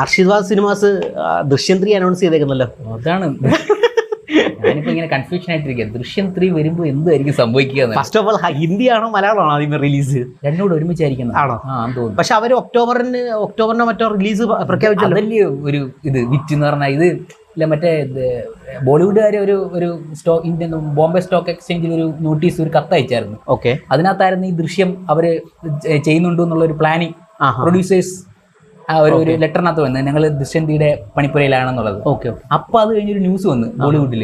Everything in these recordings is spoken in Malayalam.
അർഷിദ്വാദ് സിനിമാസ് ദൃശ്യം ത്രീ അനൗൺസ് ചെയ്തേക്കുന്നല്ലോ. അതാണ്. ഞാനിപ്പോ ഇങ്ങനെ കൺഫ്യൂഷൻ ആയിട്ടിരിക്കുക ദൃശ്യം ത്രീ വരുമ്പോ എന്തായിരിക്കും സംഭവിക്കുക ഫസ്റ്റ് ഓഫ് ഓൾ ഹിന്ദിയാണോ മലയാളമാണോ ആദ്യം റിലീസ് രണ്ടും കൂടെ ഒരുമിച്ചായിരിക്കും ആണോ? തോന്നുന്നു. പക്ഷെ അവർ ഒക്ടോബറിന് ഒക്ടോബറിനോ മറ്റോ റിലീസ് പ്രഖ്യാപിച്ചല്ലോ. വലിയ ഒരു ഇത് വിറ്റ് എന്ന് പറഞ്ഞാൽ ഇത് ഇല്ല മറ്റേ ബോളിവുഡുകാർ ഒരു ഒരു സ്റ്റോ ഇന്ത്യൻ ബോംബെ സ്റ്റോക്ക് എക്സ്ചേഞ്ചിൽ ഒരു നോട്ടീസ് ഒരു കത്ത് അയച്ചായിരുന്നു. ഓക്കെ അതിനകത്തായിരുന്നു ഈ ദൃശ്യം അവർ ചെയ്യുന്നുണ്ടോ എന്നുള്ള ഒരു പ്ലാനിങ് പ്രൊഡ്യൂസേഴ്സ് ആ ഒരു ഒരു ലെറ്ററിനകത്ത് വന്ന് ഞങ്ങൾ ദുഷ്യന്തിയുടെ തീയുടെ പണിപ്പുരയിലാണെന്നുള്ളത് ഓക്കെ അപ്പോൾ അത് കഴിഞ്ഞൊരു ന്യൂസ് വന്ന് ബോളിവുഡിൽ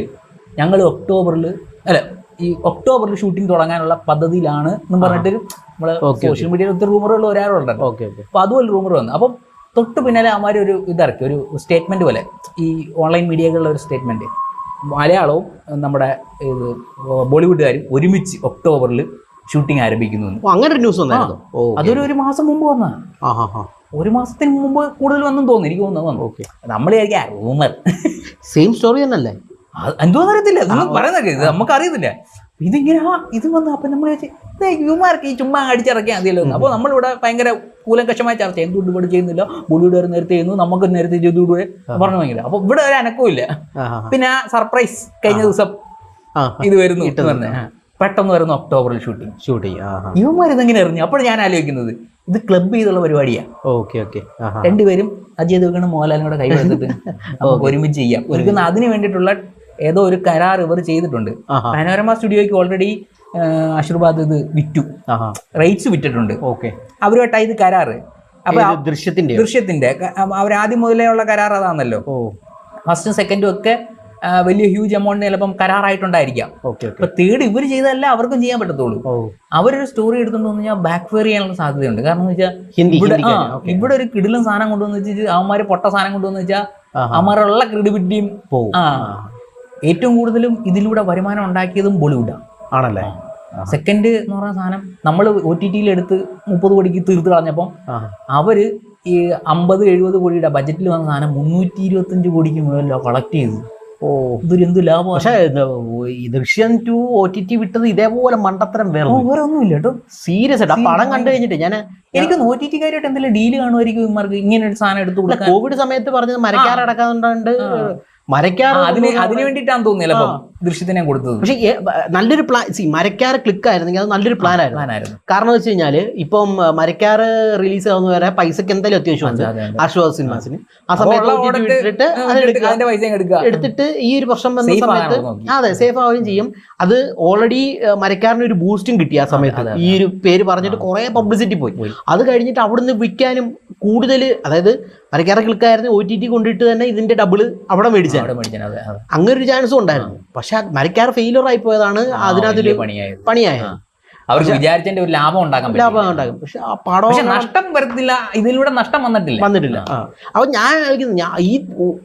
ഞങ്ങൾ ഒക്ടോബറിൽ അല്ല ഈ ഒക്ടോബറിൽ ഷൂട്ടിംഗ് തുടങ്ങാനുള്ള പദ്ധതിയിലാണ് എന്ന് പറഞ്ഞിട്ട് നമ്മളെ സോഷ്യൽ മീഡിയയിൽ ഒത്തിരി റൂമറുകൾ ഒരാളുണ്ടല്ലോ ഓക്കെ ഓക്കെ അപ്പോൾ അതുപോലെ റൂമർ വന്നു. അപ്പം തൊട്ട് പിന്നാലെ അവന്മാർ ഒരു ഇതിറക്കി ഒരു സ്റ്റേറ്റ്മെന്റ് പോലെ. ഈ ഓൺലൈൻ മീഡിയകളിലെ ഒരു സ്റ്റേറ്റ്മെന്റ് മലയാളവും നമ്മുടെ ഇത് ബോളിവുഡുകാരും ഒരുമിച്ച് ഒക്ടോബറിൽ ഷൂട്ടിംഗ് ആരംഭിക്കുന്നു അങ്ങനെ ഒരു ന്യൂസ് വന്നായിരുന്നു. അതൊരു ഒരു മാസം മുമ്പ് വന്നതാണ് ഒരു മാസത്തിന് മുമ്പ് കൂടുതൽ വന്നു തോന്നുന്നു. എനിക്ക് തോന്നുന്നു ഓക്കെ. നമ്മൾ റൂമർ സെയിം സ്റ്റോറി തന്നെയല്ലേ? എന്തോ അറിയത്തില്ല. പറയുന്നൊക്കെ ഇത് നമുക്ക് അറിയത്തില്ല ഇതിങ്ങനെ ഇത് വന്ന് അപ്പൊ നമ്മൾ യുമാർക്ക് ഈ ചുമ്മാ അടിച്ചിറക്കിയാൽ മതിയല്ലോ അപ്പോൾ അപ്പൊ നമ്മളിവിടെ ഭയങ്കര കൂലങ്കഷമായ ചർച്ച. എന്തുകൊണ്ട് ഇവിടെ ചെയ്യുന്നില്ല? ബോളിവുഡ് വരെ നേരത്തെ ചെയ്യുന്നു നമുക്ക് നേരത്തെ ചെയ്തു പറഞ്ഞു ഭയങ്കര. അപ്പൊ ഇവിടെ ഒരു അനക്കവും ഇല്ല. പിന്നെ സർപ്രൈസ് കഴിഞ്ഞ ദിവസം ഇത് വരുന്നു. ആ. പെട്ടെന്ന് വരുന്ന ഒക്ടോബറിൽ ഷൂട്ടിങ് ഷൂട്ട് ചെയ്യും. ആ ഹാ ഇവന്മാർ ഇതെങ്ങനെ അറിഞ്ഞു അപ്പോൾ ഞാൻ ആലോചിക്കുന്നത്. ഇത് ക്ലബ് ചെയ്തുള്ള പരിപാടിയാണ് ഓക്കെ ഓക്കെ. രണ്ടുപേരും അജയ് ദേവ്ഗണും മോഹൻലാലും കൂടെ കൈവന്നിട്ട് നമുക്ക് ഒരുമിച്ച് ചെയ്യാം. ഒരുക്കുന്ന അതിന് വേണ്ടിയിട്ടുള്ള ഏതോ ഒരു കരാർ ഇവർ ചെയ്തിട്ടുണ്ട്. മനോരമ പനോരമ സ്റ്റുഡിയോയ്ക്ക് ഓൾറെഡി അഷുർബാദ് ഇത് വിറ്റു. റേറ്റ്സ് വിറ്റിട്ടുണ്ട്. ഓക്കെ. അവരുമായിട്ടാണ് ഇത് കരാറ്. അപ്പൊ ദൃശ്യത്തിന്റെ. ദൃശ്യത്തിന്റെ അവരാദ്യം ആദ്യം മുതലേ ഉള്ള കരാർ അതാണല്ലോ. ഫസ്റ്റും സെക്കൻഡും ഒക്കെ വലിയ ഹ്യൂജ് എമൗണ്ട് ചിലപ്പം കരാറായിട്ടുണ്ടായിരിക്കാം. അപ്പൊ തേർഡ് ഇവർ ചെയ്തതല്ല അവർക്കും ചെയ്യാൻ പറ്റത്തുള്ളൂ. അവരൊരു സ്റ്റോറി എടുത്തുകൊണ്ട് വന്നു കഴിഞ്ഞാൽ ബാക്ക് ഫെയർ ചെയ്യാനുള്ള സാധ്യതയുണ്ട്. കാരണം വെച്ചാൽ ഇവിടെ. ഇവിടെ ഒരു കിടിലും സാധനം കൊണ്ടുവന്ന് വെച്ചാൽ അവന്മാര് പൊട്ട സാധനം കൊണ്ടുവന്ന് വെച്ചാൽ. അവന്മാരുള്ള ക്രെഡിബിലിറ്റിയും ആ. ഏറ്റവും കൂടുതലും ഇതിലൂടെ വരുമാനം ഉണ്ടാക്കിയതും ബോളിവുഡാണ് ആണല്ലേ? സെക്കൻഡ് എന്ന് പറയുന്ന സാധനം നമ്മൾ ഒ ടി ടിയിൽ എടുത്ത് മുപ്പത് കോടിക്ക് തീർത്ത് കളഞ്ഞപ്പം അവർ ഈ അമ്പത് എഴുപത് കോടിയുടെ ബജറ്റിൽ വന്ന സാധനം മുന്നൂറ്റി ഇരുപത്തഞ്ച് കോടിക്ക് മുകളിലോ കളക്ട് ചെയ്തു ഇതൊരു എന്ത് ലാഭമാണ്? പക്ഷെ ദൃശ്യം ടു ഒ ടി ടി വിട്ടത് ഇതേപോലെ മണ്ടത്തരം വേറെ വേറെ ഒന്നുമില്ല കേട്ടോ. സീരിയസ് ആയിട്ട് ആ പടം കണ്ടു കഴിഞ്ഞിട്ട് ഞാൻ എനിക്ക് ഒ ടി ടി കാര്യമായിട്ട് എന്തെങ്കിലും ഡീൽ കാണുമായിരിക്കും ഇങ്ങനെ ഒരു സാധനം എടുത്തു കൊടുക്കാൻ. കോവിഡ് സമയത്ത് പറഞ്ഞത് മരക്കാറടക്കാതുകൊണ്ട് മരക്കാർ ആ, അതിന് അതിന് വേണ്ടിയിട്ടാണ് അപ്പം ദൃശ്യത്തിന് കൊടുത്തത്. പക്ഷേ നല്ലൊരു പ്ലാൻ സി മരക്കാറ് ക്ലിക്ക് ആയിരുന്നെങ്കിൽ അത് നല്ലൊരു പ്ലാൻ ആയിരുന്നു കാരണം വെച്ച് കഴിഞ്ഞാൽ ഇപ്പം മരക്കാറ് റിലീസ് ആവുന്ന വരെ പൈസക്ക് എന്തായാലും അത്യാവശ്യമുണ്ട് അതെ, അതെ. ആശ്വാസ സിനിമാസിന്. ആ സമയത്ത് എടുത്തിട്ട് ഈ ഒരു പ്രശ്നം വന്ന സമയത്ത് അതെ സേഫ് ആവുകയും ചെയ്യും. അത് ഓൾറെഡി മരക്കാരന് ഒരു ബൂസ്റ്റും കിട്ടി ആ സമയത്ത്. ഈ ഒരു പേര് പറഞ്ഞിട്ട് കുറെ പബ്ലിസിറ്റി പോയി. അത് കഴിഞ്ഞിട്ട് അവിടുന്ന് വിൽക്കാനും കൂടുതൽ അതായത് മരക്കാരെ ക്ലിക്കായിരുന്നു ഒ ടി ടി കൊണ്ടിട്ട് തന്നെ ഇതിന്റെ ഡബിൾ അവിടെ മേടിച്ചു മേടിച്ചാൽ അങ്ങനെ ഒരു ചാൻസും ഉണ്ടായിരുന്നു. പക്ഷെ മരക്കാർ ഫെയിലർ ആയി പോയതാണ് അതിനകത്തൊരു പണിയായത്. അവർക്ക് വിചാരിച്ചതിന്റെ ഒരു ലാഭം ഉണ്ടാക്കാൻ. ലാഭം ഉണ്ടാകും പക്ഷെ ആ പടം പക്ഷെ നഷ്ടം വരത്തില്ല ഇതിലൂടെ നഷ്ടം വന്നിട്ടില്ല. വന്നിട്ടില്ല. അപ്പൊ ഞാൻ ആലോചിക്കുന്നത് ഞാൻ ഈ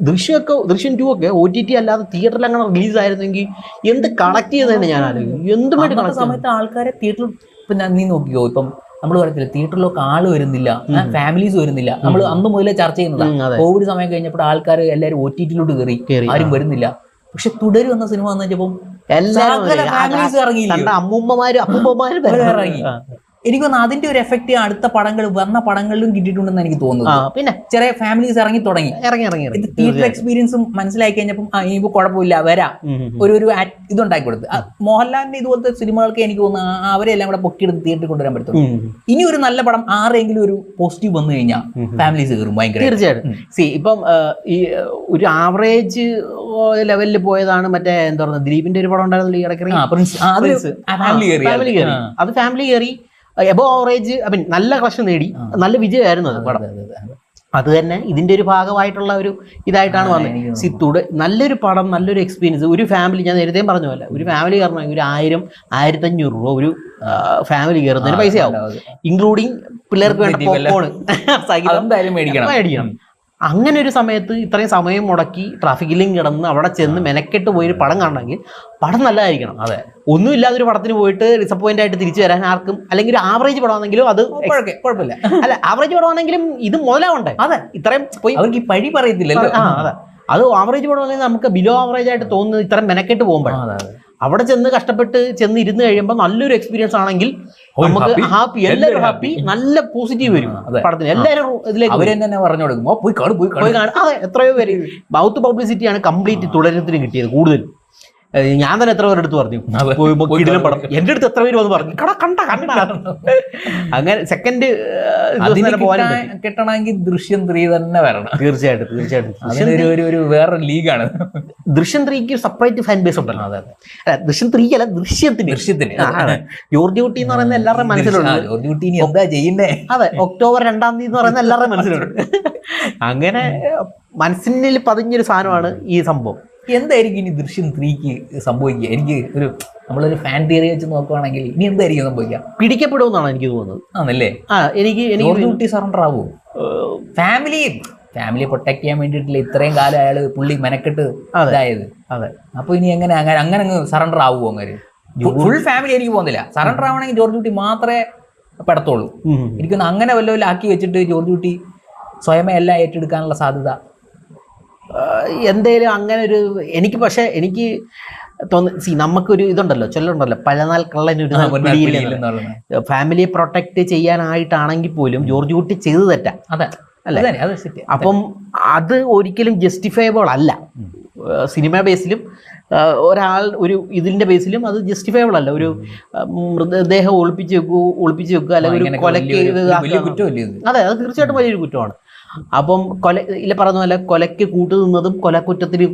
ദൃശ്യമൊക്കെ ദൃശ്യം ടു ഒക്കെ ഒ ടി ടി അല്ലാതെ തിയേറ്ററിൽ അങ്ങനെ റിലീസ് ആയിരുന്നെങ്കിൽ എന്ത് കളക്ട് ചെയ്തതന്നെ ഞാൻ ആലോചിക്കും എന്തുമായിട്ട് സമയത്ത് ആൾക്കാരെ തിയേറ്ററിൽ പിന്നെ നീ നോക്കിയോ ഇപ്പം നമ്മൾ പറയത്തില്ല തിയേറ്ററിലൊക്കെ ആൾ വരുന്നില്ല ഫാമിലീസ് വരുന്നില്ല. നമ്മൾ അന്ന് മുതലേ ചർച്ച ചെയ്യുന്നതാണ് കോവിഡ് സമയം കഴിഞ്ഞപ്പോൾ ആൾക്കാർ എല്ലാവരും ഒ ടി ടിയിലോട്ട് കയറി ആരും വരുന്നില്ല. പക്ഷെ തുടരും എന്ന സിനിമ എന്ന് വെച്ചപ്പം എല്ലാവരും അമ്മൂമ്മമാര് അപ്പൂപ്പന്മാര് ഇറങ്ങി. എനിക്ക് തോന്നുന്നു അതിന്റെ ഒരു എഫക്റ്റ് അടുത്ത പടങ്ങൾ വന്ന പടങ്ങളിലും കിട്ടിയിട്ടുണ്ടെന്ന് എനിക്ക് തോന്നുന്നു. പിന്നെ? ചെറിയ ഫാമിലീസ് ഇറങ്ങി തുടങ്ങി. ഇറങ്ങി ഇറങ്ങി തിയേറ്റർ എക്സ്പീരിയൻസും മനസ്സിലാക്കി കഴിഞ്ഞപ്പോൾ ഇനിയിപ്പോ കുഴപ്പമില്ല വരാം. ഒരു ഒരു ഇതുണ്ടാക്കി കൊടുത്ത്. മോഹൻലാലിന്റെ ഇതുപോലത്തെ സിനിമകൾക്ക് എനിക്ക് തോന്നുന്നു അവരെല്ലാം കൂടെ പൊക്കിയെടുത്ത് തിയേറ്ററിൽ കൊണ്ടുവരാൻ പറ്റും. ഉം, ഉം. ഇനി ഒരു നല്ല പടം ആരെങ്കിലും ഒരു പോസിറ്റീവ് വന്നു കഴിഞ്ഞാൽ ഫാമിലീസ് കയറും ഭയങ്കര തീർച്ചയായിട്ടും. സി ഇപ്പം ഈ ഒരു ആവറേജ് ലെവലിൽ പോയതാണ് മറ്റേ എന്താ പറയുക ദിലീപിന്റെ ഒരു പടം ഉണ്ടായിരുന്നു ഈ ഇടയ്ക്ക് ഫാമിലി. കയറി. അത് ഫാമിലി കയറി. എബോ ആവറേജ് ഐ മീൻ നല്ല ക്രഷ് നേടി. നല്ല വിജയമായിരുന്നു അത് പടം. അതെ, തന്നെ ഇതിന്റെ ഒരു ഭാഗമായിട്ടുള്ള ഒരു ഇതായിട്ടാണ് വന്നത്. എനിക്ക് നല്ലൊരു പടം നല്ലൊരു എക്സ്പീരിയൻസ് ഒരു ഫാമിലി ഞാൻ നേരത്തെയും പറഞ്ഞ പോലെ ഒരു ഫാമിലി കയറണമെങ്കിൽ ഒരു ആയിരം ആയിരത്തഞ്ഞൂറ് രൂപ ഒരു ഫാമിലി കയറുന്നതിന് പൈസയാവും. ഇൻക്ലൂഡിങ് പിള്ളേർക്ക് വേണ്ട. പോപ്കോൺ മേടിക്കണം. അങ്ങനെ ഒരു സമയത്ത് ഇത്രയും സമയം മുടക്കി ട്രാഫിക്കിലും കിടന്ന് അവിടെ ചെന്ന് മെനക്കെട്ട് പോയി ഒരു പടം കാണണമെങ്കിൽ പടം നല്ലതായിരിക്കണം. അതെ. ഒന്നുമില്ലാതെ ഒരു പടത്തിന് പോയിട്ട് ഡിസപ്പോയിന്റ് ആയിട്ട് തിരിച്ചു വരാൻ ആർക്കും അല്ലെങ്കിൽ ഒരു ആവറേജ് പടമാണെങ്കിലും അത് കുഴപ്പമില്ല, അല്ല ആവറേജ് പടമാണെങ്കിലും ഇത് മുതലാവണ്ടേ? അതെ. ഇത്രയും പോയി അവർക്ക് ഈ പഴി പറയത്തില്ലല്ലോ. അതെ. അത് ആവറേജ് പടമാണെങ്കിൽ നമുക്ക് ബിലോ ആവറേജ് ആയിട്ട് തോന്നുന്നത് ഇത്രയും മെനക്കെട്ട് പോകുമ്പോഴാണ്. ആ, അതെ, അതെ. അവിടെ ചെന്ന് കഷ്ടപ്പെട്ട് ചെന്ന് ഇരുന്ന് കഴിയുമ്പോൾ നല്ലൊരു എക്സ്പീരിയൻസ് ആണെങ്കിൽ നമുക്ക് ഹാപ്പി എല്ലാവരും ഹാപ്പി നല്ല പോസിറ്റീവ് വരും. പടത്തിന് എല്ലാവരും ഇതിലേക്ക് അവർ തന്നെ പറഞ്ഞു കൊടുക്കും. പോയി കാണും പോയി കാണും. അതെ എത്രയോ പേര്. മൗത്ത് പബ്ലിസിറ്റിയാണ് കംപ്ലീറ്റ് തുടരത്തിന് കിട്ടിയത് കൂടുതൽ ഏഹ് ഞാൻ തന്നെ എത്ര പേരെടുത്ത് പറഞ്ഞു. കിടിലം പടം. എന്റെ അടുത്ത് എത്ര പേര് വന്ന് പറഞ്ഞു? കട കണ്ട കണ്ട. അങ്ങനെ സെക്കൻഡ് കിട്ടണമെങ്കിൽ ദൃശ്യം ത്രീ തന്നെ വരണം. തീർച്ചയായിട്ടും തീർച്ചയായിട്ടും. ഒരു ഒരു വേറെ ലീഗാണ്. ദൃശ്യം ത്രീക്ക് സെപ്പറേറ്റ് ഫാൻ ബേസ് ഉണ്ടല്ലോ. അതെ അല്ല ദൃശ്യം ത്രീ അല്ല ദൃശ്യത്തിന് ദൃശ്യത്തിന്. ജോർജ് കുട്ടി എന്ന് പറയുന്ന എല്ലാവരുടെയും മനസ്സിലുണ്ട്. ജോർജ് കുട്ടി എന്താ ചെയ്യുന്നേ? അതെ ഒക്ടോബർ രണ്ടാം തീയതി എന്ന് പറയുന്ന എല്ലാവരുടെയും മനസ്സിലുണ്ട്. അങ്ങനെ മനസ്സിനിൽ പതിഞ്ഞൊരു സാധനമാണ് ഈ സംഭവം. എന്തായിരിക്കും ഇനി ദൃശ്യം ത്രീക്ക് സംഭവിക്കുക? എനിക്ക് ഒരു നമ്മളൊരു ഫാൻ തിയറി വെച്ച് നോക്കുവാണെങ്കിൽ ഇനി എന്തായിരിക്കും സംഭവിക്കുക? പിടിക്കപ്പെടുമെന്നാണ് എനിക്ക് തോന്നുന്നത്. ആണല്ലേ? ആ എനിക്ക് എനിക്ക് കുട്ടി സറണ്ടർ ആവുമോ ഫാമിലി ഫാമിലി ഫാമിലിയെ പ്രൊട്ടക്ട് ചെയ്യാൻ വേണ്ടിയിട്ടില്ല ഇത്രയും കാലം അയാൾ പുള്ളി മെനക്കെട്ട് അതായത് ഇതായത്? അതെ. അപ്പൊ ഇനി എങ്ങനെ അങ്ങനെ അങ്ങനെ അങ്ങ് സറണ്ടർ ആവുമോ അങ്ങനെ ഫുൾ ഫാമിലി എനിക്ക് പോകുന്നില്ല സറണ്ടർ ആവണമെങ്കിൽ ജോർജ് കുട്ടി മാത്രമേ പെടത്തുള്ളൂ. എനിക്കൊന്ന് അങ്ങനെ വല്ലവരും ആക്കി വെച്ചിട്ട് ജോർജ് കുട്ടി സ്വയമേ എല്ലാം ഏറ്റെടുക്കാനുള്ള സാധ്യത എന്തേലും അങ്ങനെ ഒരു എനിക്ക് പക്ഷേ എനിക്ക് തോന്നുന്നു സി നമുക്കൊരു ഇതുണ്ടല്ലോ ചൊല്ലുണ്ടല്ലോ പഴനാൽ കള്ളനൊരു ഒരു ഫാമിലിയെ പ്രൊട്ടക്ട് ചെയ്യാനായിട്ടാണെങ്കിൽ പോലും ജോർജ് കുട്ടി ചെയ്തു തെറ്റാ. അതെ. അല്ലേ? അപ്പം അത് ഒരിക്കലും ജസ്റ്റിഫയബിൾ അല്ല. സിനിമ ബേസിലും ഒരാൾ ഒരു ഇതിന്റെ ബേസിലും അത് ജസ്റ്റിഫയബിൾ അല്ല. ഒരു മൃതദേഹം ഒളിപ്പിച്ച് വെക്കൂ ഒളിപ്പിച്ച് വെക്കുക അല്ലെങ്കിൽ ഒരു കൊലക്ക് അതെ അത് തീർച്ചയായിട്ടും വലിയൊരു കുറ്റമാണ്. അപ്പം കൊല ഇല്ല പറഞ്ഞ പോലെ കൊലയ്ക്ക് കൂട്ടു നിന്നതും കൊലക്കുറ്റത്തിന്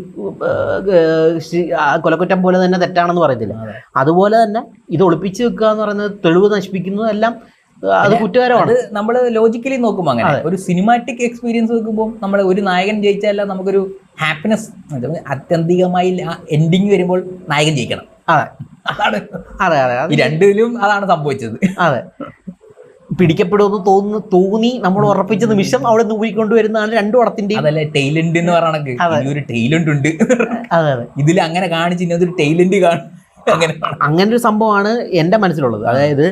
കൊലക്കുറ്റം പോലെ തന്നെ തെറ്റാണെന്ന് പറയത്തില്ല. അതുപോലെ തന്നെ ഇത് ഒളിപ്പിച്ച് വെക്കുക എന്ന് പറയുന്നത് തെളിവ് നശിപ്പിക്കുന്നതും എല്ലാം അത് കുറ്റകരമാണ്. നമ്മൾ ലോജിക്കലി നോക്കുമ്പോൾ അങ്ങനെ. ഒരു സിനിമാറ്റിക് എക്സ്പീരിയൻസ് നോക്കുമ്പോൾ നമ്മൾ ഒരു നായകൻ ജയിച്ചാൽ നമുക്കൊരു ഹാപ്പിനെസ് അത്യന്തികമായി എൻഡിങ് വരുമ്പോൾ നായകൻ ജയിക്കണം. അതെ. അതാണ്. അതെ അതെ. രണ്ടിലും അതാണ് സംഭവിച്ചത്. അതെ. പിടിക്കപ്പെടുമെന്ന് തോന്നുന്നു തോന്നി. നമ്മൾ ഉറപ്പിച്ച നിമിഷം അവിടെ നിന്ന് ഊരിക്കൊണ്ടുവരുന്നതാണ് രണ്ടു പടത്തിന്റെയും അതല്ലേ ടൈലന്റ് എന്ന് പറയണക്ക് ഒരു ടൈലന്റ് ഉണ്ട്. അതെ അതെ. ഇതിൽ അങ്ങനെ കാണിച്ച് ഇനി അതൊരു ടൈലന്റ് കാണും. അങ്ങനെ അങ്ങനെ ഒരു സംഭവമാണ് എന്റെ മനസ്സിലുള്ളത്. അതായത്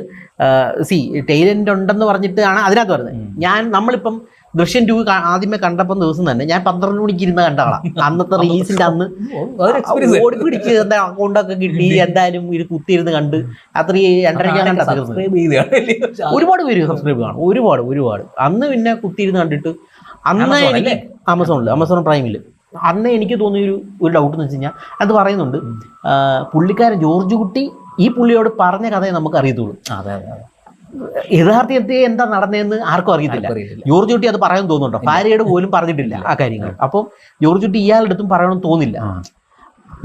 സി ടൈലന്റ് ഉണ്ടെന്ന് പറഞ്ഞിട്ടാണ് അതിനകത്ത് പറയുന്നത് ഞാൻ നമ്മളിപ്പം ദൃശ്യം ടു ആദ്യമേ കണ്ടപ്പം ദിവസം തന്നെ ഞാൻ പന്ത്രണ്ട് മണിക്ക് ഇരുന്ന് കണ്ട ആളാ. അന്നത്തെ റീസിന്റെ അന്ന് അതൊരു എക്സ്പീരിയൻസ് ഓടി പിടിച്ച് എന്താ അക്കൗണ്ടൊക്കെ കിട്ടി എന്തായാലും ഇത് കുത്തിയിരുന്ന് കണ്ട്. രാത്രി രണ്ടരയ്ക്കാണ് കണ്ട സബ്സ്ക്രൈബ് ചെയ്ത് ഒരുപാട് പേര് സബ്സ്ക്രൈബ് കാണും. ഒരുപാട് ഒരുപാട്. അന്ന് പിന്നെ കുത്തിയിരുന്ന് കണ്ടിട്ട് അന്ന് എനിക്ക് ആമസോണിൽ ആമസോൺ പ്രൈമിൽ അന്ന് എനിക്ക് തോന്നിയ ഒരു ഡൗട്ട് എന്ന് വെച്ച് കഴിഞ്ഞാൽ അത് പറയുന്നുണ്ട് പുള്ളിക്കാരൻ ജോർജ് കുട്ടി ഈ പുള്ളിയോട് പറഞ്ഞ കഥയെ നമുക്ക് അറിയത്തുള്ളൂ. അതെ അതെ. യഥാർത്ഥത്തിൽ എന്താ നടന്നതെന്ന് ആർക്കും അറിയത്തില്ല. ജോർജ് കുട്ടി അത് പറയാൻ തോന്നുന്നുണ്ടോ? ഭാര്യയുടെ പോലും പറഞ്ഞിട്ടില്ല ആ കാര്യങ്ങൾ. അപ്പം ജോർജ് കുട്ടി ഇയാളുടെ അടുത്തും പറയണമെന്ന് തോന്നില്ല.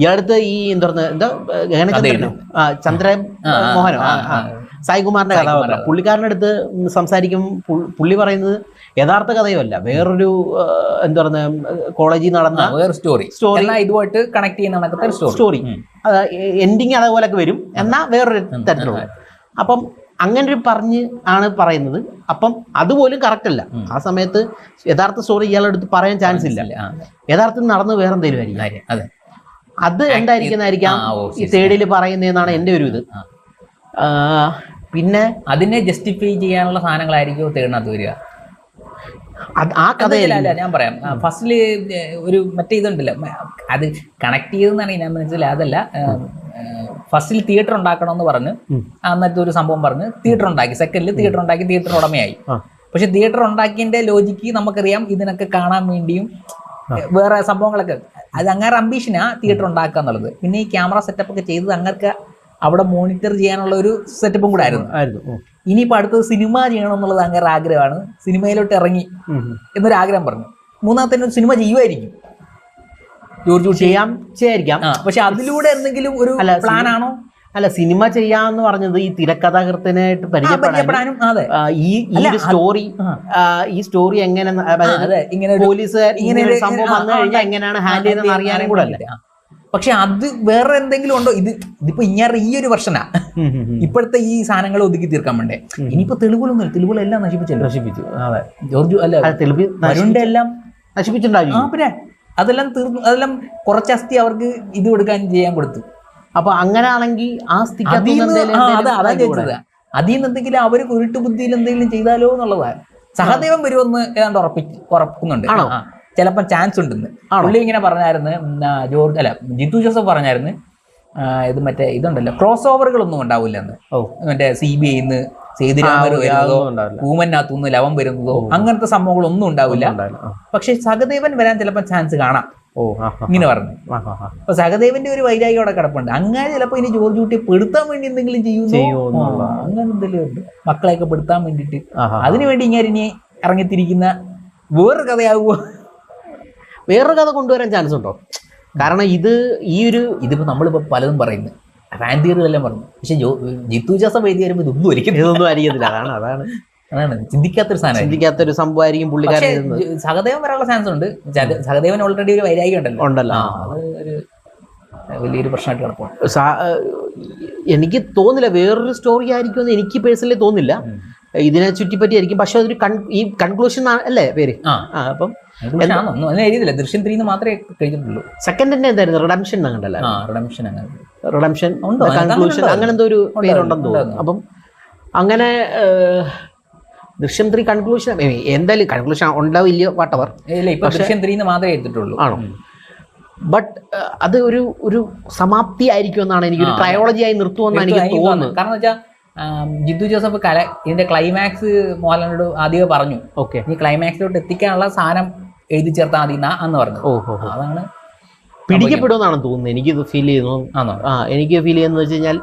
ഇയാളടുത്ത് ഈ എന്താ പറയുക എന്താ ഗഗനചന്ദ്രനോ ആ ചന്ദ്രൻ മോഹനോ. സായികുമാറിന്റെ കഥാപാത്രം പുള്ളിക്കാരന്റെ അടുത്ത് സംസാരിക്കും. പുള്ളി പറയുന്നത് യഥാർത്ഥ കഥയുമല്ല. വേറൊരു എന്താ പറയുക കോളേജിൽ നടന്ന വേറെ സ്റ്റോറി സ്റ്റോറി ഇതുമായിട്ട് കണക്ട് ചെയ്യുന്ന സ്റ്റോറി എൻഡിങ് അതേപോലൊക്കെ വരും. എന്നാൽ വേറൊരു തരത്തിലുള്ള അപ്പം അങ്ങനെ ഒരു പറഞ്ഞ് ആണ് പറയുന്നത്. അപ്പം അതുപോലും കറക്റ്റ് അല്ല. ആ സമയത്ത് യഥാർത്ഥ സ്റ്റോറി ഇയാളുടെ അടുത്ത് പറയാൻ ചാൻസ് ഇല്ല. യഥാർത്ഥം നടന്ന് വേറെ എന്തെങ്കിലും ആയിരിക്കും അതെ. അത് എന്തായിരിക്കുന്നതായിരിക്കാം? ഈ തേടിയിൽ പറയുന്നതെന്നാണ് എന്റെ ഒരു ഇത്. പിന്നെ അതിനെ ജസ്റ്റിഫൈ ചെയ്യാനുള്ള സാധനങ്ങളായിരിക്കും തേടിനകത്ത് വരിക? ആ കഥയില്ല. അല്ല ഞാൻ പറയാം. ഫസ്റ്റിൽ ഒരു മറ്റേ ഇതുണ്ടല്ലോ. അത് കണക്ട് ചെയ്തെന്നാണ് ഞാൻ മനസ്സിലായി അതല്ല ഫസ്റ്റിൽ തിയേറ്റർ ഉണ്ടാക്കണം എന്ന് പറഞ്ഞ്. അന്നത്തെ ഒരു സംഭവം പറഞ്ഞ് തിയേറ്റർ ഉണ്ടാക്കി. സെക്കൻഡിൽ തിയേറ്റർ ഉണ്ടാക്കി തിയേറ്റർ ഉടമയായി. പക്ഷെ തിയേറ്റർ ഉണ്ടാക്കിയതിന്റെ ലോജിക്ക് നമുക്കറിയാം ഇതിനൊക്കെ കാണാൻ വേണ്ടിയും വേറെ സംഭവങ്ങളൊക്കെ. അത് അങ്ങനെ അംബീഷനാ തിയേറ്റർ ഉണ്ടാക്കുക എന്നുള്ളത്. പിന്നെ ഈ ക്യാമറ സെറ്റപ്പ് ഒക്കെ ചെയ്തത് അങ്ങർക്ക് അവിടെ മോണിറ്റർ ചെയ്യാനുള്ള ഒരു സെറ്റപ്പും കൂടെ ആയിരുന്നു. ഇനിയിപ്പോ. ഇനിയിപ്പോൾ അടുത്തത് സിനിമ ചെയ്യണം എന്നുള്ളത് അങ്ങനെ ആഗ്രഹമാണ്. സിനിമയിലോട്ട് ഇറങ്ങി. എന്നൊരു ആഗ്രഹം പറഞ്ഞു. മൂന്നാമത്തെ സിനിമ ചെയ്യുമായിരിക്കും. ജോർജ് ചെയ്യാം ചെയ്യായിരിക്കാം. പക്ഷെ അതിലൂടെ എന്തെങ്കിലും ഒരു പ്ലാൻ ആണോ അല്ല സിനിമ ചെയ്യാന്ന് പറഞ്ഞത് ഈ തിരക്കഥാകൃത്തിനായിട്ട് പരിചയപ്പെടാനും ഈ ഈ സ്റ്റോറി ഈ സ്റ്റോറി എങ്ങനെ ഇങ്ങനെ പോലീസ് ഇങ്ങനെ ഒരു- സംഭവം വന്നു കഴിഞ്ഞാൽ എങ്ങനെയാണ് ഹാൻഡിൽ ചെയ്തെന്ന് അറിയാനും കൂടെ അല്ലേ പക്ഷെ അത് വേറെ എന്തെങ്കിലും ഉണ്ടോ? ഇത് ഇതിപ്പോ ഇങ്ങനെ ഈ ഒരു വർഷനാ ഇപ്പോഴത്തെ ഈ സാധനങ്ങൾ ഒതുക്കി തീർക്കാൻ വേണ്ടേ? ഇനിയിപ്പോ തെളിവുകളൊന്നും. തെളിവുകളെല്ലാം നശിപ്പിച്ചല്ലോ. നശിപ്പിച്ചു. അതെ. ജോർജു അല്ല തെളിവ് എല്ലാം നശിപ്പിച്ചിട്ടുണ്ടാവും പിന്നെ അതെല്ലാം തീർന്നു അതെല്ലാം കുറച്ച് അസ്ഥി അവർക്ക് ഇത് കൊടുക്കാൻ ചെയ്യാൻ കൊടുത്തു. അപ്പൊ അങ്ങനെയാണെങ്കിൽ ആ സ്ഥിതിക്ക് അതിൽ നിന്ന് അകത്തുനിന്ന് ആ, അതാ? ചോദിച്ചത്. അതിൽ നിന്ന് എന്തെങ്കിലും അവർ കുരുട്ട് ബുദ്ധിയിൽ എന്തെങ്കിലും ചെയ്താലോ എന്നുള്ളതാണ്. സഹദേവൻ വരുമെന്ന് ഏതാണ്ട് ഉറപ്പിച്ച് ഉറക്കുന്നുണ്ട് ആണോ? ചിലപ്പോൾ ചാൻസ് ഉണ്ടെന്ന്? പുള്ളി ഇങ്ങനെ പറഞ്ഞായിരുന്നു ജോർജ് അല്ല ജിത്തു ജോസഫ് പറഞ്ഞായിരുന്നു ഇത് മറ്റേ ഇതുണ്ടല്ലോ ക്രോസ് ഓവറുകളൊന്നും ഉണ്ടാവില്ല എന്ന് ഓ. മറ്റേ സി ബി ഐന്ന് സേതുരാമർ ആ, വരുന്നതോ യാതൊന്നും ലവം വരുന്നതോ അങ്ങനത്തെ സംഭവങ്ങളൊന്നും ഉണ്ടാവില്ല. പക്ഷെ സഹദേവൻ വരാൻ ചിലപ്പോൾ ചാൻസ് കാണാം. ഇങ്ങനെ പറഞ്ഞു. അപ്പൊ സഹദേവന്റെ ഒരു വൈരാഗ്യം അവിടെ കിടപ്പുണ്ട്. അങ്ങനെ ചിലപ്പോ ഇനി ജോർജ് കുട്ടിയെ പെടുത്താൻ വേണ്ടി എന്തെങ്കിലും ചെയ്യുന്നു? അങ്ങനെ എന്തെങ്കിലും ഉണ്ട്. മക്കളെയൊക്കെ പെടുത്താൻ ആ. അതിനുവേണ്ടി ഇങ്ങനെ ഇനി ഇറങ്ങിത്തിരിക്കുന്ന വേറൊരു കഥയാവുമോ വേറൊരു കഥ കൊണ്ടുവരാൻ ചാൻസ് ഉണ്ടോ? കാരണം ഇത് ഈ ഒരു ഇതിപ്പോ നമ്മളിപ്പോ പലതും പറയുന്നു. ഫാൻ തിയറികളെല്ലാം പറഞ്ഞു. പക്ഷെ ജോ ജിത്തു ജാസം എഴുതി വരുമ്പോൾ ഇതൊന്നും ഒരിക്കലും ഇതൊന്നും അറിയത്തില്ല അതാണ് അതാണ്. അതാണ്. ചിന്തിക്കാത്തൊരു സാധനം ചിന്തിക്കാത്തൊരു സംഭവമായിരിക്കും പുള്ളിക്കാരൻ സഹദേവൻ വരാനുള്ള ചാൻസ് ഉണ്ട്. സഹദേവൻ ഓൾറെഡി ഒരു വൈരാഗ്യം ഉണ്ടല്ലോ. ഉണ്ടല്ലോ. അത് ഒരു വലിയൊരു പ്രശ്നമായിട്ട് കിടപ്പുണ്ട്. എനിക്ക് തോന്നില്ല വേറൊരു സ്റ്റോറി ആയിരിക്കുമെന്ന് എനിക്ക് പേഴ്സണലി തോന്നില്ല ഇതിനെ ചുറ്റിപ്പറ്റി ആയിരിക്കും. പക്ഷെ അതൊരു ഈ കൺക്ലൂഷൻ അല്ലേ പേര്? ആ. അപ്പം എഴുതിയില്ല ദൃശ്യം ത്രീന്ന് മാത്രമേ കഴിഞ്ഞിട്ടുള്ളൂ സെക്കൻഡ് തന്നെ എന്തായിരുന്നു? റിഡംഷൻ അങ്ങനെ റിഡംഷൻ അങ്ങനെ റിഡംഷൻ? കൺക്ലൂഷൻ അങ്ങനെ എന്തോ ഒരു പേരുണ്ടെന്ന് തോന്നുന്നു. അപ്പം അങ്ങനെ ദൃശ്യം ത്രീ കൺക്ലൂഷൻ എന്തായാലും കൺക്ലൂഷൻ ഉണ്ടാവും ഇല്ലയോ വാട്ടവർ ഇല്ല ഇപ്പൊ ദൃശ്യം ത്രീ മാത്രമേ എടുത്തിട്ടുള്ളൂ. ആണോ? ബട്ട് അത് ഒരു ഒരു സമാപ്തി ആയിരിക്കും എന്നാണ് എനിക്ക് ഒരു ട്രയോളജി ആയി നിർത്തുമെന്നാണ് എനിക്ക് തോന്നുന്നത്. കാരണം വെച്ചാൽ ജിദ്ദു ജോസഫ് കല ഇതിന്റെ ക്ലൈമാക്സ് മോഹൻലാലിനോട് ആദ്യമേ പറഞ്ഞു. ഓക്കെ ഈ ക്ലൈമാക്സിലോട്ട് എത്തിക്കാനുള്ള സാധനം എഴുതി ചേർത്താൽ മതി എന്നാ അന്ന് പറഞ്ഞത് ഓ അതാണ് പിടിക്കപ്പെടുമെന്നാണ് തോന്നുന്നത് എനിക്കിത് ഫീൽ ചെയ്യുന്നു. ആ എനിക്ക് ഫീൽ ചെയ്യുന്നത് വെച്ച് കഴിഞ്ഞാൽ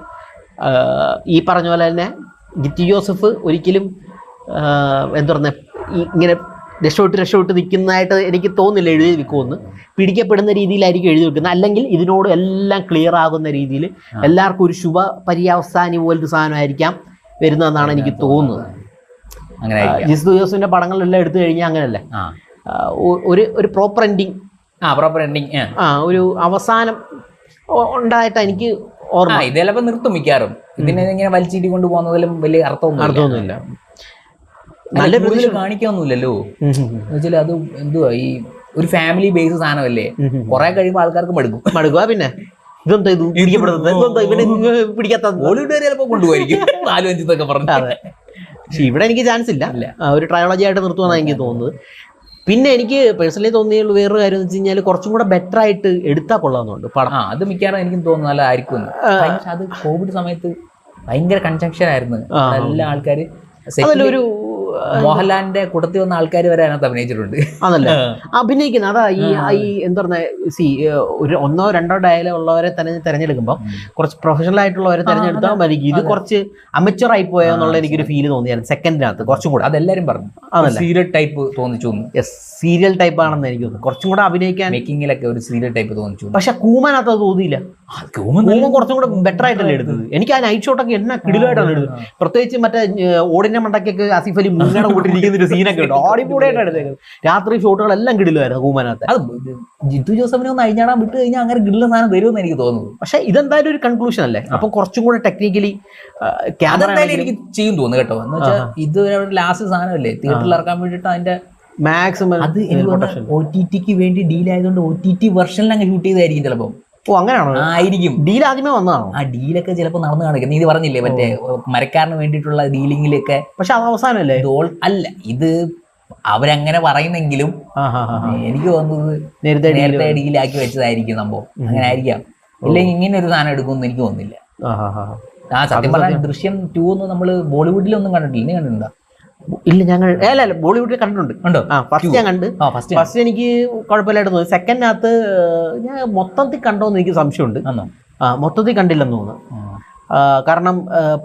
ഈ പറഞ്ഞ പോലെ തന്നെ ജിറ്റി ജോസഫ് ഒരിക്കലും എന്താ പറയുക ഇങ്ങനെ രക്ഷപ്പെട്ട് രക്ഷപ്പെട്ട് നിൽക്കുന്നതായിട്ട് എനിക്ക് തോന്നില്ല എഴുതി വെക്കുമെന്ന്. പിടിക്കപ്പെടുന്ന രീതിയിലായിരിക്കും എഴുതി വെക്കുന്നത്. അല്ലെങ്കിൽ ഇതിനോട് എല്ലാം ക്ലിയർ ആകുന്ന രീതിയിൽ എല്ലാവർക്കും ഒരു ശുഭ പര്യാവസാനി പോലത്തെ സാധനമായിരിക്കാം വരുന്നതെന്നാണ് എനിക്ക് തോന്നുന്നത്. ജിസ്തു ജോസഫിന്റെ പടങ്ങളെല്ലാം എടുത്തു കഴിഞ്ഞാൽ ഒ- ഒരു ഒരു പ്രോപ്പർ എൻഡിങ് ആ പ്രോപ്പർ എൻഡിങ് ആ. ഒരു അവസാനം ഉണ്ടായിട്ട് എനിക്ക് ഓർമ്മ. ഇത് നിർത്തും മിക്കാറും ഇതിനെ ഇങ്ങനെ വലിച്ചീട്ടി കൊണ്ട് പോകുന്നതിലും വലിയ അർത്ഥമൊന്നും അർത്ഥമൊന്നുമില്ല. നല്ല കൂടുതൽ കാണിക്കാനൊന്നുമില്ലല്ലോ. എന്നുവെച്ചാൽ അത് എന്തുവാ ഈ ഒരു ഫാമിലി ബേസ് സാധനമല്ലേ. കുറെ കഴിയുമ്പോൾ ആൾക്കാർക്ക് മടുക്കും. മടുക്കുക പിന്നെ. ഇതെന്താ ഇത് പിടിക്കപ്പെടുന്നത്? ഇതെന്താ ഇവനെ ഇങ്ങ് ബോളിവുഡ് വരെ ചിലപ്പോൾ കൊണ്ടുപോയിരിക്കും. നാലും അഞ്ചിതൊക്കെ പറഞ്ഞു അതെ. പക്ഷെ ഇവിടെ എനിക്ക് ചാൻസ് ഇല്ല. ഇല്ല. ഒരു ട്രയോളജി ആയിട്ട് നിർത്തുമെന്നാണ് എനിക്ക് തോന്നുന്നത്. പിന്നെ എനിക്ക് പേഴ്സണലി തോന്നിയുള്ള വേറൊരു കാര്യം എന്ന് വെച്ച് കഴിഞ്ഞാൽ കുറച്ചും കൂടെ ബെറ്റർ ആയിട്ട് എടുത്താൽ കൊള്ളാമെന്നുണ്ട് പടം. ആ അത് മിക്കവാറും എനിക്കും തോന്നുന്നു നല്ലതായിരിക്കും അത് കോവിഡ് സമയത്ത് ഭയങ്കര കൺജങ്ഷൻ ആയിരുന്നു. എല്ലാ ആൾക്കാർ അതിലൊരു മോഹൻലാലിന്റെ കൂട്ടത്തിൽ വന്ന ആൾക്കാർ വരെ അതിനകത്ത് അഭിനയിച്ചിട്ടുണ്ട്. അതല്ലേ അഭിനയിക്കുന്ന അതാ ഈ ഈ എന്താ പറഞ്ഞ സി ഒരു ഒന്നോ രണ്ടോ ഡയലോ ഉള്ളവരെ തന്നെ തിരഞ്ഞെടുക്കുമ്പോൾ കുറച്ച് പ്രൊഫഷണൽ ആയിട്ടുള്ളവരെ തിരഞ്ഞെടുത്താൽ മതി ഇത് കുറച്ച് അമച്ചർ ആയി പോയോ എന്നുള്ള എനിക്കൊരു ഫീൽ തോന്നിയായിരുന്നു. സെക്കൻഡിനകത്ത് കുറച്ചും കൂടെ. അതെല്ലാരും പറഞ്ഞു. സീരിയൽ ടൈപ്പ് തോന്നിച്ചു യെസ് സീരിയൽ ടൈപ്പ് ആണെന്ന് എനിക്ക് തോന്നുന്നു. കുറച്ചും കൂടെ അഭിനയിക്കാൻ മേക്കിങ്ങിലൊക്കെ ഒരു സീരിയൽ ടൈപ്പ് തോന്നിച്ചു പക്ഷെ കൂമനകത്ത് അത് തോന്നിയില്ല. കൂമൻ കുറച്ചും കൂടെ ബെറ്റർ ആയിട്ടല്ലേ എടുത്തത്. എനിക്ക് ആ നൈറ്റ് ഷോട്ടൊക്കെ എന്നാ കിടിലായിട്ടാണ് എടുത്തത്. പ്രത്യേകിച്ച് മറ്റേ ഓടിന്റെ മണ്ടക്കൊക്കെ ആസിഫ് അലി മൂന്നയുടെ കൂട്ടിരിക്കുന്ന ഒരു സീനൊക്കെ ഉണ്ട്. ഓടിക്കൂടെയായിട്ടാണ് എടുത്തേക്കുന്നത്. രാത്രി ഷോട്ടുകളെല്ലാം കിടിലുമായിരുന്നു ഹൂമനകത്ത് അത് ജിത്തു ജോസഫിനെ ഒന്ന് അഴിഞ്ഞാടാൻ വിട്ട് കഴിഞ്ഞാൽ അങ്ങനെ കിടില സാധനം തരുമെന്ന് എനിക്ക് തോന്നുന്നു. പക്ഷെ ഇതെന്തായാലും ഒരു കൺക്ലൂഷൻ അല്ലേ? അപ്പൊ കുറച്ചും കൂടെ ടെക്നിക്കലി അതെന്തായാലും എനിക്ക് ചെയ്യും തോന്നുന്നു കേട്ടോ. എന്ന് വെച്ചാൽ ഇത് ലാസ്റ്റ് സാധനമല്ലേ? തിയേറ്ററിൽ ഇറക്കാൻ വേണ്ടിട്ട് അതിന്റെ മാക്സിമം അത് എനിക്ക് ഒ ടി ടിക്ക് വേണ്ടി ഡീൽ ആയതുകൊണ്ട് ഒ ടി ടി വെർഷനിൽ അങ്ങ് ഷൂട്ട് ചെയ്തായിരിക്കും ചിലപ്പോൾ ഓ അങ്ങനെയാണോ? ആയിരിക്കും. ഡീൽ ആദ്യമേ വന്നതാണോ? ആ ഡീലൊക്കെ ചിലപ്പോൾ നടന്നു കാണിക്കും. നീ ഇത് പറഞ്ഞില്ലേ മറ്റേ മരക്കാരന് വേണ്ടിയിട്ടുള്ള ഡീലിങ്ങിലൊക്കെ? പക്ഷെ അത് അവസാനമല്ലേ? അല്ല ഇത് അവരങ്ങനെ പറയുന്നെങ്കിലും എനിക്ക് തോന്നുന്നത് നേരത്തെ നേരത്തെ ഡീലാക്കി വെച്ചതായിരിക്കും സംഭവം. അങ്ങനെ ആയിരിക്കാം. ഇല്ലെങ്കിൽ ഇങ്ങനെ ഒരു സാധനം എടുക്കുമെന്ന് എനിക്ക് തോന്നുന്നില്ല. ആ സത്യം പറഞ്ഞാൽ ദൃശ്യം ടു ഒന്നും നമ്മൾ ബോളിവുഡിലൊന്നും കണ്ടിട്ടില്ല. നീ കണ്ടിട്ടുണ്ടോ? ഇല്ല ഞങ്ങൾ അല്ല അല്ല ബോളിവുഡിൽ കണ്ടിട്ടുണ്ട്. ഫസ്റ്റ് ഞാൻ കണ്ട്. ഫസ്റ്റ് ഫസ്റ്റ് എനിക്ക് കുഴപ്പമില്ലായിട്ട് തോന്നി സെക്കൻഡിനകത്ത് ഞാൻ മൊത്തത്തിൽ കണ്ടോന്ന് എനിക്ക് സംശയമുണ്ട്. ആ മൊത്തത്തിൽ കണ്ടില്ലെന്ന് തോന്നുന്നു. കാരണം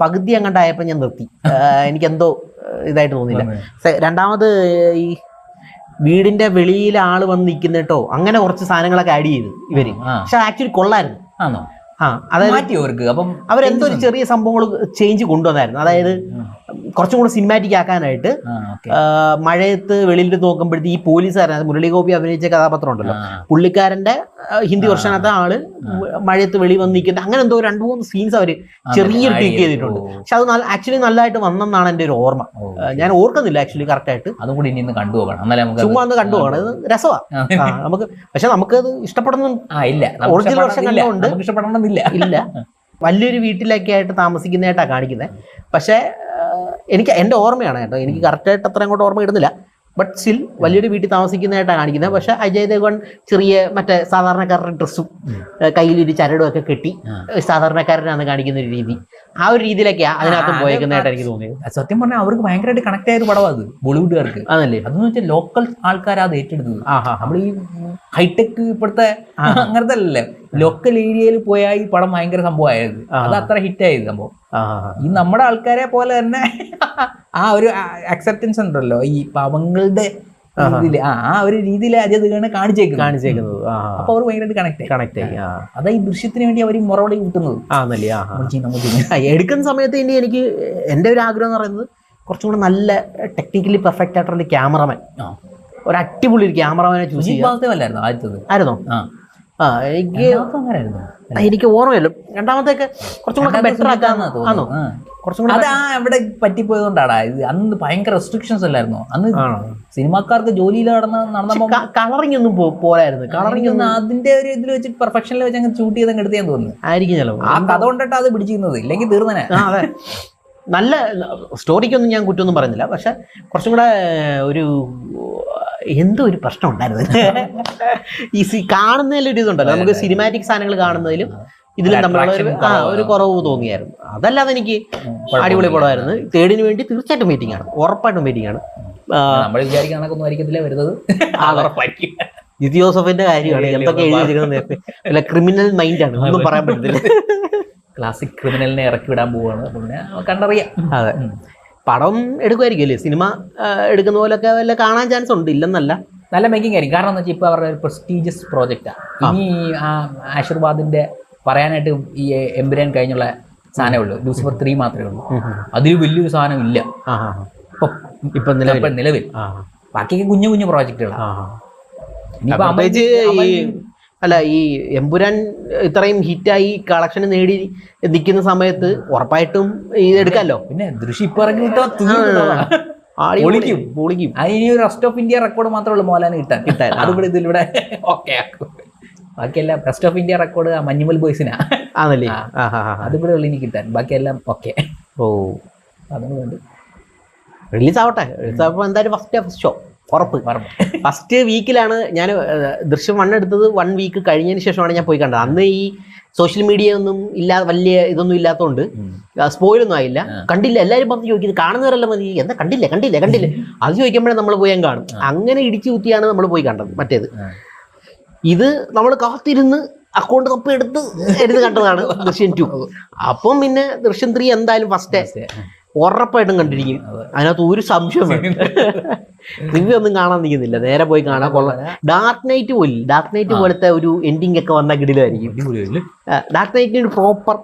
പകുതി അങ്ങോട്ടായപ്പോൾ ഞാൻ നിർത്തി. എനിക്കെന്തോ ഇതായിട്ട് തോന്നിയില്ല. രണ്ടാമത് ഈ വീടിന്റെ വെളിയിൽ ആൾ വന്ന് നിൽക്കുന്നിട്ടോ അങ്ങനെ കുറച്ച് സാധനങ്ങളൊക്കെ ആഡ് ചെയ്തു ഇവർ. പക്ഷെ ആക്ച്വലി കൊള്ളായിരുന്നു. ആണോ ആ അതായത് അവർക്ക്. അപ്പം അവരെന്തോ ഒരു ചെറിയ സംഭവങ്ങൾ ചേഞ്ച് കൊണ്ടുവന്നായിരുന്നു. അതായത് കുറച്ചും കൂടെ സിനിമാറ്റിക് ആക്കാനായിട്ട് മഴയത്ത് വെളിയിൽ നോക്കുമ്പോഴത്തെ ഈ പോലീസുകാരൻ അത് മുരളി ഗോപി അഭിനയിച്ച കഥാപാത്രം ഉണ്ടല്ലോ പുള്ളിക്കാരന്റെ ഹിന്ദി വെർഷനകത്ത് ആൾ മഴയത്ത് വെളി വന്ന് നിൽക്കുന്നത് അങ്ങനെ എന്തോ രണ്ട് മൂന്ന് സീൻസ് അവർ ചെറിയൊരു ട്വീക്ക് ചെയ്തിട്ടുണ്ട്. പക്ഷെ അത് ആക്ച്വലി നല്ലതായിട്ട് വന്നെന്നാണ് എന്റെ ഒരു ഓർമ്മ. ഞാൻ ഓർക്കുന്നില്ല ആക്ച്വലി കറക്റ്റ് ആയിട്ട്. അതും കൂടി ഇനി കണ്ടു നമുക്ക് ചുമ്മാ ഒന്ന് കണ്ടു പോകണം. രസമാണ്. നമുക്ക് പക്ഷെ ഇഷ്ടപ്പെടുന്ന ആ ഇല്ല. കണ്ടുകൊണ്ട് നമുക്ക് ഇഷ്ടപ്പെടണമെന്നില്ല. ഇല്ല. വലിയൊരു വീട്ടിലൊക്കെ ആയിട്ട് താമസിക്കുന്നതായിട്ടാണ് കാണിക്കുന്നത് പക്ഷേ എനിക്ക് എന്റെ ഓർമ്മയാണ് കേട്ടോ. എനിക്ക് കറക്റ്റായിട്ട് അത്ര അങ്ങോട്ട് ഓർമ്മ ഇടുന്നില്ല. ബട്ട് സ്റ്റിൽ വലിയൊരു വീട്ടിൽ താമസിക്കുന്നതായിട്ടാണ് കാണിക്കുന്നത് പക്ഷെ അജയ് ദേവൻ ചെറിയ മറ്റേ സാധാരണക്കാരുടെ ഡ്രസ്സും കയ്യിലൊരു ചരടും ഒക്കെ കെട്ടി സാധാരണക്കാരനാണ് കാണിക്കുന്ന ഒരു രീതി. ആ ഒരു രീതിയിലൊക്കെയാണ് അതിനകത്ത് പോയേക്കുന്നതായിട്ട് എനിക്ക് തോന്നിയത്. സത്യം പറഞ്ഞാൽ അവർക്ക് ഭയങ്കരമായിട്ട് കണക്ട് ആയ ഒരു പടമാണ് അത് ബോളിവുഡുകാർക്ക്. അതല്ലേ അതെന്ന് വെച്ചാൽ ലോക്കൽ ആൾക്കാരാണ് അത് ഏറ്റെടുത്തത്. നമ്മൾ ഈ ഹൈടെക് ഇപ്പോഴത്തെ അങ്ങനത്തെ അല്ലല്ലേ? ലോക്കൽ ഏരിയയിൽ പോയാൽ ഈ പടം ഭയങ്കര സംഭവമായത്. അത് അത്ര ഹിറ്റ് ആയത് സംഭവം. ഈ നമ്മുടെ ആൾക്കാരെ പോലെ തന്നെ ആ ഒരു അക്സെപ്റ്റൻസ് ഉണ്ടല്ലോ. ഈ പാവങ്ങളുടെ രീതിയിൽ ആ. ഒരു രീതിയിൽ അജയ് കാണിച്ചേക്കുന്നത്. കാണിച്ചേക്കുന്നത്. അപ്പൊ അവർ ഭയങ്കരമായിട്ട് കണക്ട് ആയി. കണക്ട് ആയി അതാ ഈ ദൃശ്യത്തിന് വേണ്ടി അവർ മുറവിളി കിട്ടുന്നത്. എടുക്കുന്ന സമയത്ത് ഇനി എനിക്ക് എന്റെ ഒരു ആഗ്രഹം എന്ന് പറയുന്നത് കുറച്ചും കൂടെ നല്ല ടെക്നിക്കലി പെർഫെക്റ്റ് ആയിട്ടുള്ള ക്യാമറമാൻ ഒരു അടിപൊളി ഒരു ക്യാമറമാനെ ചൂസ് സുജിത് ചെയ്യാം വാസുദേവ് അല്ലായിരുന്നു ആദ്യത്തത്? ആയിരുന്നോ? ആ എനിക്ക് എനിക്ക് ഓർമ്മയില്ല. രണ്ടാമത്തേക്ക് കുറച്ചും കൂടെ ബെറ്റർ ആക്കാന്ന് ആണോ ആ. കുറച്ചും കൂടെ അത് ആ അവിടെ പറ്റിപ്പോയതുകൊണ്ടാടാ. ഇത് അന്ന് ഭയങ്കര റെസ്ട്രിക്ഷൻസ് അല്ലായിരുന്നു? അന്ന് സിനിമാക്കാർക്ക് ജോലിയിൽ നടന്ന നടന്നപ്പോ കളറിംഗ് ഒന്നും പോരായിരുന്നു കളറിംഗ് കളറിംഗ് അതിന്റെ ഒരു ഇതിൽ വെച്ച് പെർഫെക്ഷനിൽ വെച്ച് അങ്ങ് ഷൂട്ട് ചെയ്ത് അങ്ങ് എടുത്തേന്ന് തോന്നുന്നു. ആയിരിക്കും ചിലവ് ആ കഥ കൊണ്ടിട്ട് അത് പിടിച്ചിരുന്നത്. ഇല്ലെങ്കിൽ തീർന്നനെ. അതെ. നല്ല സ്റ്റോറിക്കൊന്നും ഞാൻ കുറ്റമൊന്നും പറയുന്നില്ല. പക്ഷെ കുറച്ചും കൂടെ ഒരു എന്തോ ഒരു പ്രശ്നം ഉണ്ടായിരുന്നു? ഈ സി കാണുന്നതിലൊരു ഇതുണ്ടല്ലോ. നമുക്ക് സിനിമാറ്റിക് സാധനങ്ങൾ കാണുന്നതിലും ഇതിലും തമ്മിലുള്ള ഒരു ആ, ഒരു കുറവ് തോന്നിയായിരുന്നു. അതല്ലാതെ എനിക്ക് അടിപൊളി പടമായിരുന്നു. തേർഡിന് വേണ്ടി തീർച്ചയായിട്ടും മീറ്റിംഗ് ആണ്. ഉറപ്പായിട്ടും മീറ്റിംഗ് ആണ്. നമ്മൾ വിചാരിക്കുന്ന കണക്കൊന്നും ആയിരിക്കത്തില്ല വരുന്നത്. ജിതി ജോസഫിന്റെ കാര്യമാണ്. എന്തൊക്കെ എഴുതി വെച്ചിരിക്കുന്നത് അല്ല ക്രിമിനൽ മൈൻഡാണ് ഒന്നും പറയാൻ പറ്റത്തില്ല. ക്ലാസിക് ക്രിമിനലിനെ ഇറക്കി വിടാൻ പോവാണ്. പിന്നെ കണ്ടറിയാം. അതെ. പടം എടുക്കുമായിരിക്കും അല്ലേ സിനിമ എടുക്കുന്ന പോലൊക്കെ വല്ല കാണാൻ ചാൻസ് ഉണ്ട്? ഇല്ലെന്നല്ല. നല്ല മേക്കിംഗ് ആയിരിക്കും. കാരണം എന്താ വെച്ചാൽ ഇപ്പോൾ അവരുടെ ഒരു പ്രസ്റ്റീജിയസ് പ്രോജക്റ്റാണ് ഇനി ആ ആശീർവാദിന്റെ പറയാനായിട്ട് ഈ എംബുരാൻ കഴിഞ്ഞുള്ള സാധനമേ ഉള്ളൂ. ലൂസിഫർ ത്രീ മാത്രമേ ഉള്ളൂ. അതിൽ വലിയൊരു സാധനം ഇല്ല. ഇപ്പം ഇപ്പം നിലവിൽ. നിലവിൽ. ബാക്കിയൊക്കെ കുഞ്ഞു കുഞ്ഞു പ്രോജക്റ്റുകളാണ് അല്ല ഈ എമ്പുരാൻ ഇത്രയും ഹിറ്റായി കളക്ഷൻ നേടി നിൽക്കുന്ന സമയത്ത് ഉറപ്പായിട്ടും ഇത് എടുക്കാമല്ലോ പിന്നെ ദൃശ്യം ഇപ്പൊ ഇറങ്ങി. പൊളിക്കും. പൊളിക്കും. അതിന് ഒരു റെസ്റ്റ് ഓഫ് ഇന്ത്യ റെക്കോർഡ് മാത്രമേ ഉള്ളൂ മോലാന് കിട്ടാൻ. കിട്ടാൻ. അതുകൂടെ ഇതിലൂടെ ഓക്കെ ആക്കും. ബാക്കിയെല്ലാം റെസ്റ്റ് ഓഫ് ഇന്ത്യ റെക്കോർഡ് ആ മഞ്ഞുമൽ ബോയ്സിനാ. ആണല്ലേ? അതുകൂടെ ഉള്ളു ഇനി കിട്ടാൻ. ബാക്കിയെല്ലാം ഓക്കെ ഓ. അതുകൊണ്ട് റിലീസ് ആവട്ടെ റിലീസ് ആവുമ്പോൾ എന്തായാലും ഫസ്റ്റ് ഫസ്റ്റ് ഷോ ഉറപ്പ്. ഫസ്റ്റ് വീക്കിലാണ് ഞാൻ ദൃശ്യം വൺ എടുത്തത് വൺ വീക്ക് കഴിഞ്ഞതിന് ശേഷമാണ് ഞാൻ പോയി കണ്ടത്. അന്ന് ഈ സോഷ്യൽ മീഡിയ ഒന്നും ഇല്ല വലിയ ഇതൊന്നും ഇല്ലാത്തതുകൊണ്ട് സ്പോയിലൊന്നും ആയില്ല. കണ്ടില്ല. എല്ലാവരും പറഞ്ഞ് ചോദിക്കുന്നത് കാണുന്നവരല്ല മതി എന്താ കണ്ടില്ല കണ്ടില്ല കണ്ടില്ല. അത് ചോദിക്കുമ്പോഴേ നമ്മൾ പോയാൻ കാണും. അങ്ങനെ ഇടിച്ചു കുത്തിയാണ് നമ്മൾ പോയി കണ്ടത് മറ്റേത്. ഇത് നമ്മൾ കാത്തിരുന്ന് അക്കൗണ്ട് കപ്പ് എടുത്ത് എടുത്ത് കണ്ടതാണ് ദൃശ്യം ടു അപ്പം പിന്നെ ദൃശ്യം ത്രീ എന്തായാലും ഫസ്റ്റ് ഉറപ്പായിട്ടും കണ്ടിരിക്കും. അതിനകത്ത് ഒരു സംശയം വേണ്ട ഒന്നും കാണാൻ നിൽക്കുന്നില്ല. നേരെ പോയി കാണാൻ കൊള്ളാം ഡാർക്ക് നൈറ്റ് പോലും ഡാർക്ക് നൈറ്റ് പോലത്തെ ഒരു എൻഡിങ് ഒക്കെ വന്ന കിടിലായിരിക്കും? ഡാർക്ക് നൈറ്റിന് പ്രോപ്പർ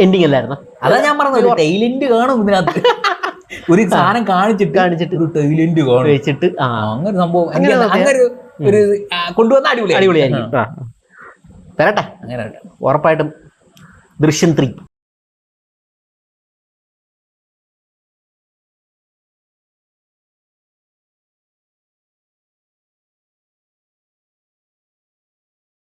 എൻഡിങ് അല്ലായിരുന്നു? അതാ ഞാൻ പറഞ്ഞത് ടൈലന്റ് കാണും ഇതിനകത്ത്. ഒരു സാധനം കാണിച്ചിട്ട് കാണിച്ചിട്ട് ഒരു ടൈലന്റ് കാണും. വെച്ചിട്ട് ആ. അങ്ങനെ സംഭവം. അങ്ങനെ ഒരു കൊണ്ടുവന്ന അടിപൊളി അടിപൊളിയായിരിക്കും. ആ. വരട്ടെ. അങ്ങനെ ഉറപ്പായിട്ടും ദൃശ്യം ത്രീ